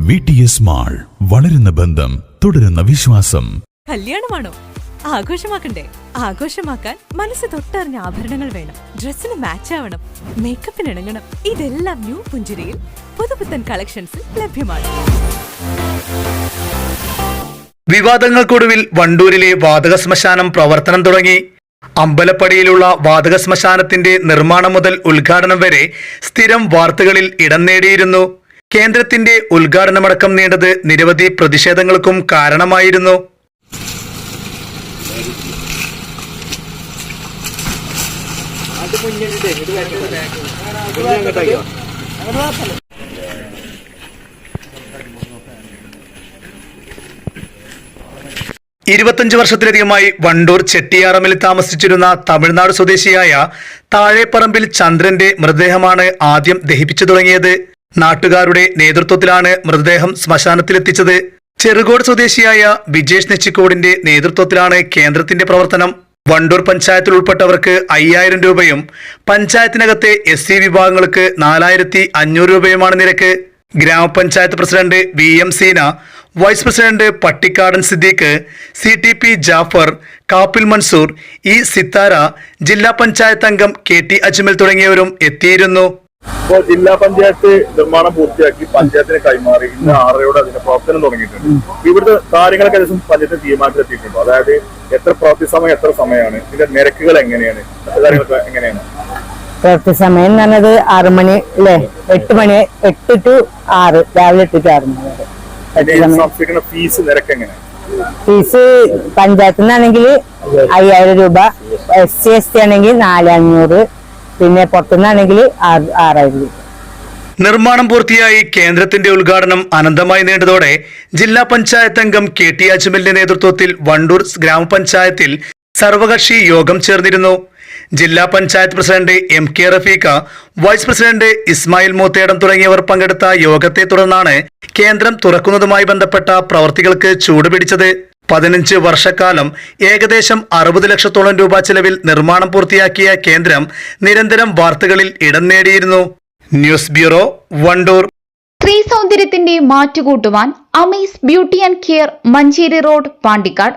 V T S mall വളരുന്ന ബന്ധം തുടരുന്ന വിശ്വാസം. കല്യാണമാണോ? ആഘോഷമാക്കണ്ടേ? ആഘോഷമാക്കാൻ മനസ്സ് തൊട്ടറിഞ്ഞ ആഭരണങ്ങൾ വേണം. ഡ്രസ്സിന് മാച്ച് ആവണം. മേക്കപ്പിന് ഇണങ്ങണം. ഇതെല്ലാം ന്യൂ പുഞ്ചിരിയിൽ പുതുപുത്തൻ കളക്ഷൻസിൽ ലഭ്യമാണ്. വിവാദങ്ങൾക്കൊടുവിൽ വണ്ടൂരിലെ വാതക ശ്മശാനം പ്രവർത്തനം തുടങ്ങി. അമ്പലപ്പടിയിലുള്ള വാതക ശ്മശാനത്തിന്റെ നിർമ്മാണം മുതൽ ഉദ്ഘാടനം വരെ സ്ഥിരം വാർത്തകളിൽ ഇടം നേടിയിരുന്നു. കേന്ദ്രത്തിന്റെ ഉദ്ഘാടനമടക്കം നീണ്ടത് നിരവധി പ്രതിഷേധങ്ങൾക്കും കാരണമായിരുന്നു. ഇരുപത്തഞ്ച് വർഷത്തിലധികമായി വണ്ടൂർ ചെട്ടിയാറമ്മിൽ താമസിച്ചിരുന്ന തമിഴ്നാട് സ്വദേശിയായ താഴെപ്പറമ്പിൽ ചന്ദ്രന്റെ മൃതദേഹമാണ് ആദ്യം ദഹിപ്പിച്ചു തുടങ്ങിയത്. നാട്ടുകാരുടെ നേതൃത്വത്തിലാണ് മൃതദേഹം ശ്മശാനത്തിലെത്തിച്ചത്. ചെറുകോട് സ്വദേശിയായ വിജേഷ് നെച്ചിക്കോടിന്റെ നേതൃത്വത്തിലാണ് കേന്ദ്രത്തിന്റെ പ്രവർത്തനം. വണ്ടൂർ പഞ്ചായത്തിൽ ഉൾപ്പെട്ടവർക്ക് അയ്യായിരം രൂപയും പഞ്ചായത്തിനകത്തെ എസ് സി വിഭാഗങ്ങൾക്ക് നാലായിരത്തി അഞ്ഞൂറ് രൂപയുമാണ് നിരക്ക്. ഗ്രാമപഞ്ചായത്ത് president V M Seena vice president Pattikkadan Siddique C T P Jafar Kappil Mansoor E Sithara ജില്ലാ പഞ്ചായത്ത് അംഗം കെ ടി അജ്മൽ തുടങ്ങിയവരും എത്തിയിരുന്നു. ഇപ്പോ ജില്ലാ പഞ്ചായത്ത് നിർമ്മാണം പൂർത്തിയാക്കി പഞ്ചായത്തിന് കൈമാറി. ഇന്ന് ആറരയോടെ അതിന്റെ പ്രവർത്തനം തുടങ്ങിയിട്ടുണ്ട്. ഇവിടുത്തെ കാര്യങ്ങളൊക്കെ ഏകദേശം പഞ്ചായത്ത് തീരുമാനത്തിലെത്തിയിട്ടുണ്ടോ. അതായത് എത്ര പ്രവൃത്തി സമയം എത്ര സമയമാണ്? ഇതിന്റെ നിരക്കുകൾ എങ്ങനെയാണ്? കാര്യങ്ങളൊക്കെ എങ്ങനെയാണ്? പ്രവൃത്തി സമയം എന്ന് പറഞ്ഞത് ആറ് മണി അല്ലേ? എട്ട് മണി എട്ട് ടു ആറ് രാവിലെ എട്ട് ടു ആറ് മണി വരെ. ഫീസ് നിരക്ക് എങ്ങനെ? ഫീസ് പഞ്ചായത്തിൽ നിന്നാണെങ്കിൽ അയ്യായിരം രൂപ എസ് സി എസ് ടി ആണെങ്കിൽ നാലഞ്ഞൂറ് പിന്നെ പുറത്തുനിന്നാണെങ്കിൽ ആറ് ആറായിരം രൂപ. നിർമ്മാണം പൂർത്തിയായി കേന്ദ്രത്തിന്റെ ഉദ്ഘാടനം അനന്തമായി നീണ്ടതോടെ ജില്ലാ പഞ്ചായത്ത് അംഗം കെ ടി അജ്മലിന്റെ നേതൃത്വത്തിൽ വണ്ടൂർ ഗ്രാമപഞ്ചായത്തിൽ സർവകക്ഷി യോഗം ചേർന്നിരുന്നു. ജില്ലാ panchayat president M K Rafeeqa vice president Ismail Moothedam തുടങ്ങിയവർ പങ്കെടുത്ത യോഗത്തെ തുടർന്നാണ് കേന്ദ്രം തുറക്കുന്നതുമായി ബന്ധപ്പെട്ട പ്രവർത്തികൾക്ക് ചൂടുപിടിച്ചത് പതിനഞ്ച് വർഷക്കാലം ഏകദേശം അറുപത് ലക്ഷത്തോളം രൂപ ചെലവിൽ നിർമ്മാണം പൂർത്തിയാക്കിയ കേന്ദ്രം നിരന്തരം വാർത്തകളിൽ ഇടം നേടിയിരുന്നു. News bureau Wandoor. സ്ത്രീ സൗന്ദര്യത്തിന്റെ മാറ്റുകൂട്ടുവാൻ Amees beauty and care Manjeri road Pandikkad.